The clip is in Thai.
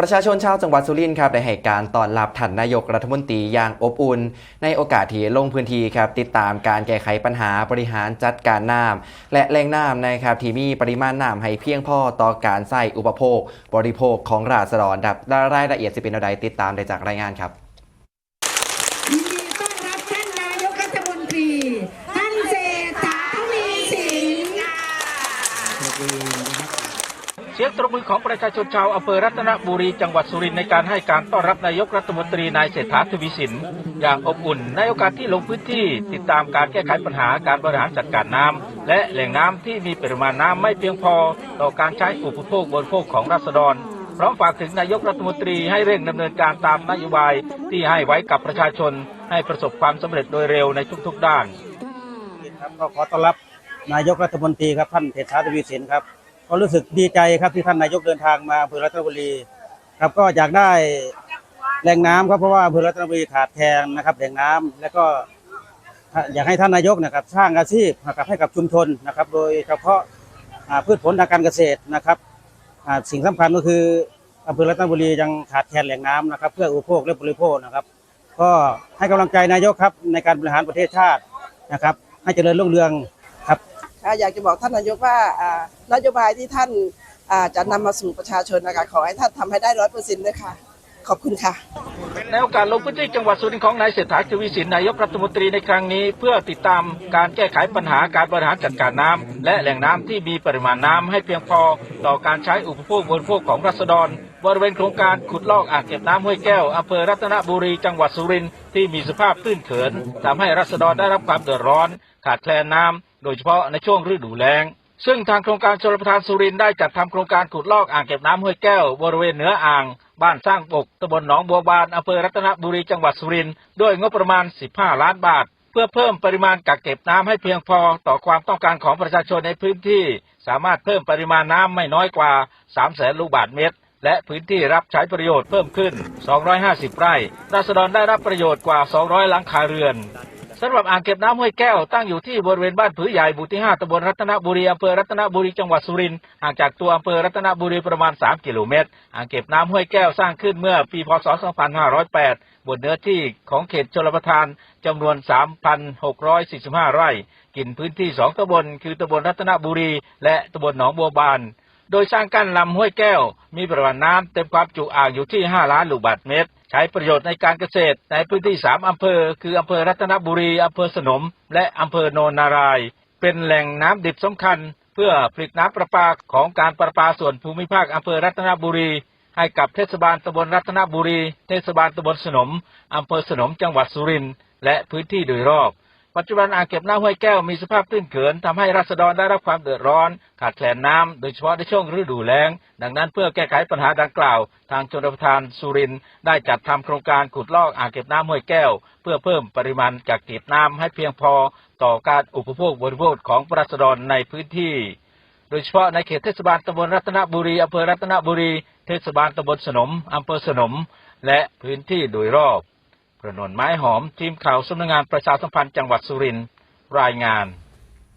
ประชาชนชาวจังหวัดสุรินทร์ครับได้ให้การต้อนรับท่านนายกรัฐมนตรีอย่างอบอุ่น ในโอกาสที่ลงพื้นที่ครับติดตามการแก้ไขปัญหาบริหารจัดการน้ำและแหล่งน้ำนะครับที่มีปริมาณน้ำให้เพียงพอต่อการใส่อุปโภค บริโภคของราษฎรครับรายละเอียดสิเป็นใดติดตามได้จากรายงานครับ ยินดีต้อนรับท่านนายกรัฐมนตรี ท่านเศรษฐาทวีสิน เสียงตบมือของประชาชนชาวอำเภอรัตนบุรีจังหวัดสุรินทร์ในการให้การต้อนรับนายกรัฐมนตรีนายเศรษฐาทวีสิน อย่างอบอุ่นในโอกาสที่ลงพื้นที่ติดตามการแก้ไขปัญหาการบริหารจัดการน้ำและแหล่งน้ำที่มีปริมาณน้ำไม่เพียงพอ ต่อการใช้อุปโภคบริโภคของราษฎรพร้อมฝากถึงนายกรัฐมนตรีให้เร่งดำเนินการตามนโยบายที่ให้ไว้กับประชาชน ให้ประสบความสำเร็จโดยเร็วในทุกๆด้านครับก็ขอต้อนรับนายกรัฐมนตรีครับท่านเศรษฐาทวีสินครับ ก็รู้สึกดีใจครับที่ท่านนายกเดินทางมาอำเภอรัตนบุรีครับก็อยากได้แหล่งน้ำครับเพราะว่าอำเภอรัตนบุรีขาดแคลนนะครับแหล่งน้ำแล้วก็อยากให้ท่านนายกนะครับ สร้างอาชีพนะครับให้กับชุมชนนะครับ โดยเฉพาะพืชผลทางการเกษตรนะครับสิ่งสำคัญก็คืออำเภอรัตนบุรียังขาดแคลนแหล่งน้ำนะครับ เพื่ออุปโภคและบริโภคนะครับ ก็ให้กำลังใจนายกครับในการบริหารประเทศชาตินะครับ ให้เจริญรุ่งเรือง อยากจะบอกท่านนายกว่านโยบายที่ท่านจะนำมาสู่ประชาชนนะคะขอให้ท่านทำให้ได้ร้อยเปอร์เซ็นต์ด้วยค่ะ ขอบคุณค่ะในโอกาสลงพื้นที่จังหวัดสุรินทร์ของนายเศรษฐาทวีสินนายกรัฐมนตรีในครั้งนี้ เพื่อติดตามการแก้ไขปัญหาการบริหารจัดการน้ำและแหล่งน้ำที่มีปริมาณน้ำให้เพียงพอ ต่อการใช้อุปโภคบริโภคของรัษฎรบริเวณโครงการขุดลอกอ่างเก็บน้ำห้วยแก้วอำเภอรัตนบุรีจังหวัดสุรินทร์ที่มีสภาพตื้นเขินทำให้รัษฎรได้รับความเดือดร้อน ขาดแคลนน้ำโดยเฉพาะในช่วงฤดูแล้งซึ่งทางโครงการชลประทานสุรินทร์ได้จัดทำโครงการขุดลอกอ่างเก็บน้ำห้วยแก้วบริเวณเหนืออ่าง บ้านสร้างปกตำบลหนองบัวบานอำเภอรัตนบุรีจังหวัดสุรินทร์ด้วยงบประมาณ 15 ล้านบาท เพื่อเพิ่มปริมาณกักเก็บน้ำให้เพียงพอต่อความต้องการของประชาชนในพื้นที่ สามารถเพิ่มปริมาณน้ำไม่น้อยกว่า 3 แสนลูกบาศก์เมตร และพื้นที่รับใช้ประโยชน์เพิ่มขึ้น 250 ไร่ราษฎรได้รับประโยชน์กว่า 200 หลังคาเรือน สำหรับอ่างเก็บน้ำห้วยแก้วตั้งอยู่ที่บริเวณบ้านผือใหญ่หมู่ที่ 5ตำบลรัตนบุรีอำเภอรัตนบุรีจังหวัดสุรินทร์ห่างจากตัวอำเภอรัตนบุรีประมาณ 3 กิโลเมตร อ่างเก็บน้ำห้วยแก้วสร้างขึ้นเมื่อปีพศ 2508 บนเนื้อที่ของเขตชลประทานจำนวน 3,645 ไร่ กินพื้นที่ 2ตำบลคือตำบลรัตนบุรี และตำบลหนองบัวบาน โดยสร้างกั้นลำห้วยแก้ว มีปริมาณน้ำเต็มความจุอ่างอยู่ที่ 5 ล้านลูกบาศก์เมตร ใช้ประโยชน์ในการเกษตรในพื้นที่สามอำเภอ คืออำเภอรัตนบุรีอำเภอสนม และอำเภอโนนนาราย เป็นแหล่งน้ำดิบสำคัญ เพื่อผลิตน้ำประปาของการประปาส่วนภูมิภาคอำเภอรัตนบุรี ให้กับเทศบาลตำบลรัตนบุรี เทศบาลตำบลสนมอำเภอสนมจังหวัดสุรินทร์และพื้นที่โดยรอบ ปัจจุบันอ่างเก็บน้ำห้วยแก้วมีสภาพตื้นเขินทำให้ราษฎรได้รับความเดือดร้อน ขาดแคลนน้ำโดยเฉพาะในช่วงฤดูแล้ง ดังนั้นเพื่อแก้ไขปัญหาดังกล่าว ทางชนประทานสุรินได้จัดทำโครงการขุดลอกอ่างเก็บน้ำห้วยแก้ว เพื่อเพิ่มปริมาณกักเก็บน้ำให้เพียงพอต่อการอุปโภคบริโภคของราษฎรในพื้นที่ โดยเฉพาะในเขตเทศบาลตำบลรัตนบุรีอำเภอรัตนบุรี เทศบาลตำบลสนมอำเภอสนม และพื้นที่โดยรอบ ประนนไม้หอมทีมข่าวสำนักงานประชาสัมพันธ์จังหวัดสุรินทร์รายงาน